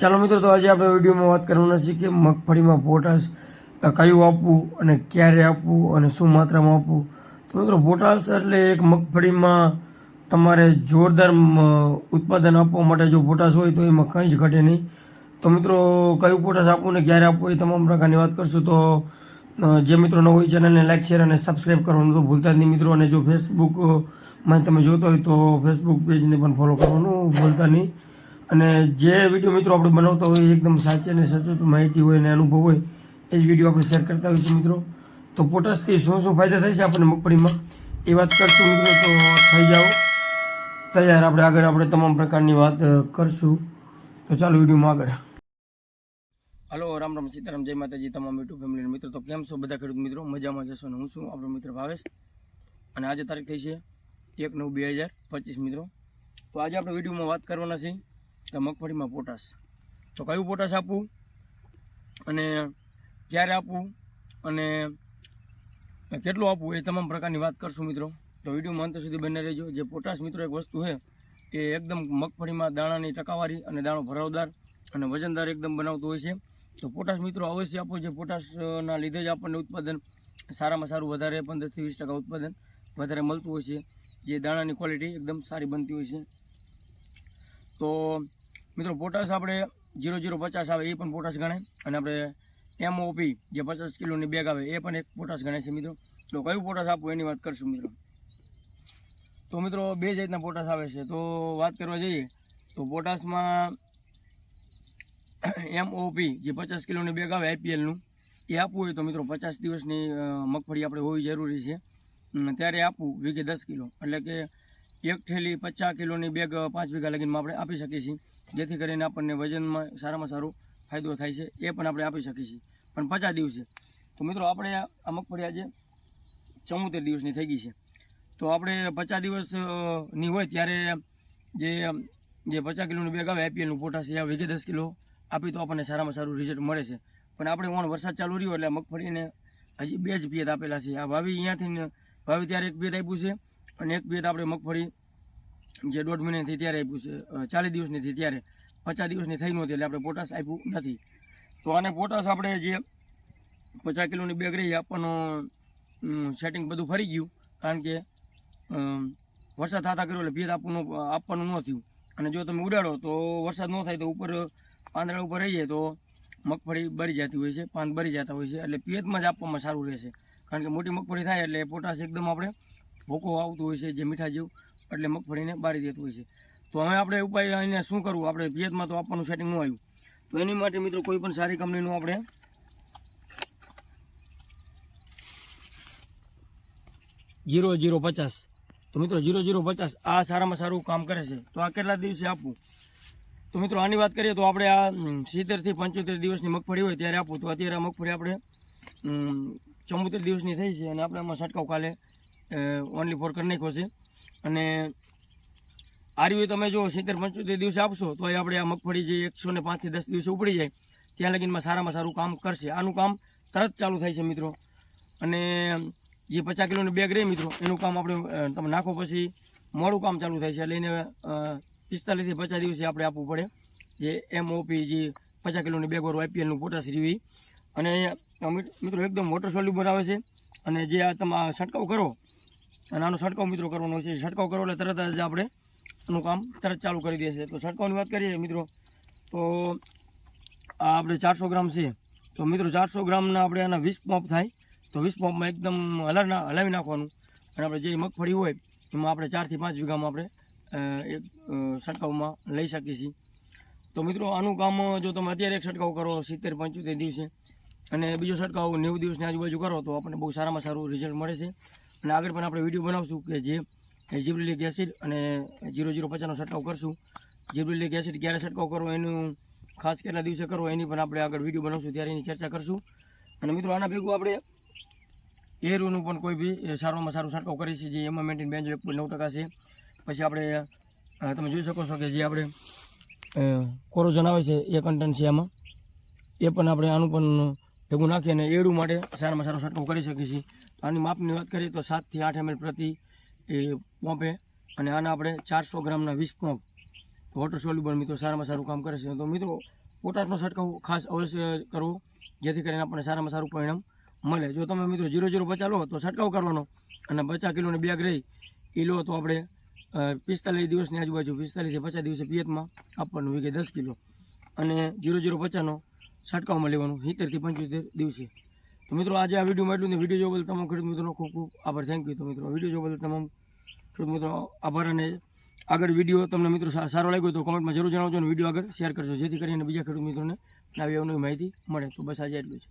ચાલો મિત્રો, તો આજે આપણે વિડીયોમાં વાત કરવાના છીએ કે મગફળીમાં પોટાશ કયું આપવું અને ક્યારે આપવું અને શું માત્રામાં આપવું. તો મિત્રો, પોટાશ એટલે એક મગફળીમાં તમારે જોરદાર ઉત્પાદન આપવા માટે જો પોટાશ હોય તો એમાં કંઈ જ ઘટે નહીં. તો મિત્રો, કયું પોટાશ આપવું ને ક્યારે આપવું એ તમામ પ્રકારની વાત કરશું. તો જે મિત્રો ન હોય ચેનલને લાઈક, શેર અને સબસ્ક્રાઈબ કરવાનું તો ભૂલતા નહીં મિત્રો. અને જો ફેસબુકમાં તમે જોતા હોય તો ફેસબુક પેજને પણ ફોલો કરવાનું ભૂલતા નહીં. અને જે વીડિયો મિત્રો આપણે બનાવતા હોય એકદમ સાચી અને સચોટ માહિતી હોય અને અનુભવ હોય, એ જ વીડિયો આપણે શેર કરતા હોઈશું છીએ મિત્રો. તો પોટાશથી શું શું ફાયદા છે આપણને મગફળીમાં? એ વાત કરશું મિત્રો, તો થઈ જાઓ. તૈયાર આપણે આગળ આપણે તમામ પ્રકારની વાત કરશું. તો ચાલો વિડીયોમાં આગળ. હલો, રામ રામ સીતારામ, જય માતાજી તમામ યુટ્યુબ ફેમિલી મિત્રો. તો કેમ છો બધા ખેડૂત મિત્રો? મજામાં જશો ને હું છું આપણો મિત્ર ભાવેશ. અને આજે તારીખ થઈ છે એક નવ બે હજાર પચીસ મિત્રો. તો આજે આપણે વિડીયોમાં વાત કરવાના છે કે મગફળીમાં પોટાશ. તો કયું પોટાશ આપવું? અને ક્યારે આપવું? અને કેટલું આપવું? એ તમામ પ્રકારની વાત કરશું મિત્રો. તો વિડીયોમાં અંત સુધી બને રહેજો. જે પોટાશ મિત્રો એક વસ્તુ છે, એ એકદમ મગફળીમાં દાણાની ટકાવારી અને દાણો ભરાવદાર અને વજનદાર એકદમ બનાવતું હોય છે. તો પોટાશ મિત્રો અવશ્ય આપો. જે પોટાશના લીધે જ આપણને ઉત્પાદન સારામાં સારું વધારે, પંદરથી વીસ ટકા ઉત્પાદન વધારે મળતું હોય છે. જે દાણાની ક્વોલિટી એકદમ સારી બનતી હોય છે. તો મિત્રો પોટાશ આપણે જીરો જીરો પચાસ આવે, એ પણ પોટાશ ગણાય. અને આપણે એમઓપી જે પચાસ કિલોની બેગ આવે, એ પણ એક પોટાશ ગણાય છે મિત્રો. તો કયું પોટાશ આપવું એની વાત કરશું મિત્રો. તો મિત્રો, બે જાતના પોટાશ આવે છે. તો વાત કરવા જઈએ, તો પોટાશમાં એમઓપી જે પચાસ કિલોની બેગ આવે આઈપીએલનું એ આપવું હોય તો મિત્રો, પચાસ દિવસની મગફળી આપણે હોવી જરૂરી છે. ત્યારે આપવું, વીઘે દસ કિલો. એટલે કે એક થેલી પચાસ કિલોની બેગ પાંચ વીઘા લગીનમાં આપણે આપી શકીએ છીએ. જેથી કરીને આપણને વજનમાં સારામાં સારો ફાયદો થાય છે, એ પણ આપણે આપી શકીએ છીએ. પણ પચાસ દિવસે. તો મિત્રો, આપણે આ મગફળી આજે ચૌતેર દિવસની થઈ ગઈ છે. તો આપણે પચાસ દિવસની હોય ત્યારે જે જે પચાસ કિલોની બેગ આવે આઈપીએલનું પોટાશ એ વીઘે દસ કિલો આપી તો આપણને સારામાં સારું રિઝલ્ટ મળે છે. પણ આપણે ઓણ વરસાદ ચાલુ રહ્યો એટલે મગફળીને હજી બે જ પિયત આપેલા છે. આ ભાવી અહીંયાથી ભાવી ત્યારે એક પિયત આપ્યું છે. અને એક પિયત આપણે મગફળી જે દોઢ મહિનાથી ત્યારે આપ્યું છે ચાલીસ દિવસની થી ત્યારે, પચાસ દિવસની થઈ નહોતી એટલે આપણે પોટાશ આપ્યું નથી. તો આને પોટાશ આપણે જે પચાસ કિલોની બેગ રહી આપવાનું સેટિંગ બધું ફરી ગયું કારણ કે વરસાદ થતા કર્યો એટલે ભેદ આપવાનું આપવાનું ન થયું. અને જો તમે ઉડાડો તો વરસાદ ન થાય તો ઉપર પાંદડા ઉપર રહીએ તો મગફળી બરી જતી હોય છે, પાન બરી જતા હોય છે એટલે પિયતમાં જ આપવામાં સારું રહેશે. કારણ કે મોટી મગફળી થાય એટલે પોટાશ એકદમ આપણે ભોકો આવતું હોય છે, જે મીઠા જેવું, એટલે મગફળીને બારી દેતું હોય છે. તો હવે આપણે ઉપાય એને શું કરવું? આપણે પિયતમાં તો આપવાનું સેટિંગ ન આવ્યું. તો એની માટે મિત્રો કોઈ પણ સારી કંપનીનું આપણે જીરો જીરો પચાસ. તો મિત્રો જીરો જીરો પચાસ આ સારામાં સારું કામ કરે છે. તો આ કેટલા દિવસે આપવું? તો મિત્રો આની વાત કરીએ તો આપણે આ સિત્તેરથી પંચોતેર દિવસની મગફળી હોય ત્યારે આપવું. તો અત્યારે મગફળી આપણે ચૌતેર દિવસની થઈ છે અને આપણે આમાં છંટકાવ કાલે ઓનલી ફોર કરી નાખ્યો છે. અને આરવી તમે જો સિત્તેર પંચોતેર દિવસે આપશો તો આપણે આ મગફળી જે એકસો ને પાંચથી દસ દિવસે ઉપડી જાય, ત્યાં લગીનમાં સારામાં સારું કામ કરશે. આનું કામ તરત ચાલુ થાય છે મિત્રો. અને જે પચાસ કિલોની બેગ રહી મિત્રો, એનું કામ આપણે તમે નાખો પછી મોડું કામ ચાલુ થાય છે. એટલે એને પિસ્તાલીસથી પચાસ દિવસે આપણે આપવું પડે. જે એમઓપી જે પચાસ કિલોની બેગ વાળું આઈપીએલનું પોટાશ રીવી અને મિત્રો, એકદમ વોટર સોલ્યુબર આવે છે. અને જે આ તમે છંટકાવ કરો અને આનો છંટકાવ મિત્રો કરવાનો છે. છંટકાવ કરો એટલે તરત જ આપણે એનું કામ તરત ચાલુ કરી દેશે. તો છંટકાવની વાત કરીએ મિત્રો, તો આ આપણે ચારસો ગ્રામ છે. તો મિત્રો ચારસો ગ્રામના આપણે આના વીસ પંપ થાય. તો વીસ પંપમાં એકદમ હલાવી હલાવી નાખવાનું. અને આપણે જે મગફળી હોય, એમાં આપણે ચારથી પાંચ વીઘામાં આપણે એક છંટકાવમાં લઈ શકીએ છીએ. તો મિત્રો આનું કામ જો તમે અત્યારે એક છંટકાવ કરો, સિત્તેર પંચોતેર દિવસે, અને બીજો છંટકાવ નેવું દિવસની આજુબાજુ કરો, તો આપણને બહુ સારામાં સારું રિઝલ્ટ મળે છે. અને આગળ પણ આપણે વીડિયો બનાવશું કે જે જીબ્રિલિક એસિડ અને જીરો જીરો પચાસનો છંટકાવ કરશું. જીબ્રિલિક એસિડ ક્યારે છંટકાવ કરવો, એનું ખાસ કેટલા દિવસે કરવો, એની પણ આપણે આગળ વીડિયો બનાવશું, ત્યારે એની ચર્ચા કરશું. અને મિત્રો, આના ભેગું આપણે એરુનું પણ કોઈ બી સારામાં સારું છંટકાવ કરીએ છીએ, જે એમાં મેન્ટેન બેન્જો એક નવ ટકા છે. પછી આપણે તમે જોઈ શકો છો કે જે આપણે કોરોજન આવે છે, એ કન્ટેન્ટ છે આમાં. એ પણ આપણે આનું પણ ભેગું નાખી અને એડું માટે સારામાં સારો છંટકાવ કરી શકીએ છીએ. આની માપની વાત કરીએ તો સાતથી આઠ એમએલ પ્રતિ એ પંપે અને આના આપણે ચારસો ગ્રામના વીસ પંપ. વોટર સોલ્યુબલ મિત્રો સારામાં સારું કામ કરે છે. તો મિત્રો પોટાશનો છંટકાવ ખાસ અવશ્ય કરવો, જેથી કરીને આપણને સારામાં સારું પરિણામ મળે. જો તમે મિત્રો જીરો જીરો બચા લો તો છંટકાવ કરવાનો. અને પચાસ કિલોની બેગ રહી એ લો તો આપણે પિસ્તાલીસ દિવસની આજુબાજુ પિસ્તાલીસથી પચાસ દિવસે પિયતમાં આપવાનું વીઘે દસ કિલો. અને જીરો જીરો પચાસનો છંટકાવમાં લેવાનું સિત્તેરથી પંચોતેર દિવસે. તો મિત્રો, આજે આ વિડીયોમાં એટલું ને વીડિયો જોવા બદલ તમામ ખેડૂત મિત્રોનો ખૂબ ખૂબ આભાર. થેન્ક યુ તો મિત્રો વીડિયો જોવા બદલ તમામ ખેડૂત મિત્રો, આભાર અને આગળ વીડિયો તમને મિત્રો સારો લાગ્યો તો કોમેન્ટમાં જરૂર જણાવજો અને વીડિયો આગળ શેર કરજો, જેથી કરીને બીજા ખેડૂત મિત્રોને આવી અવનવી માહિતી મળે. તો બસ આજે એટલું જ.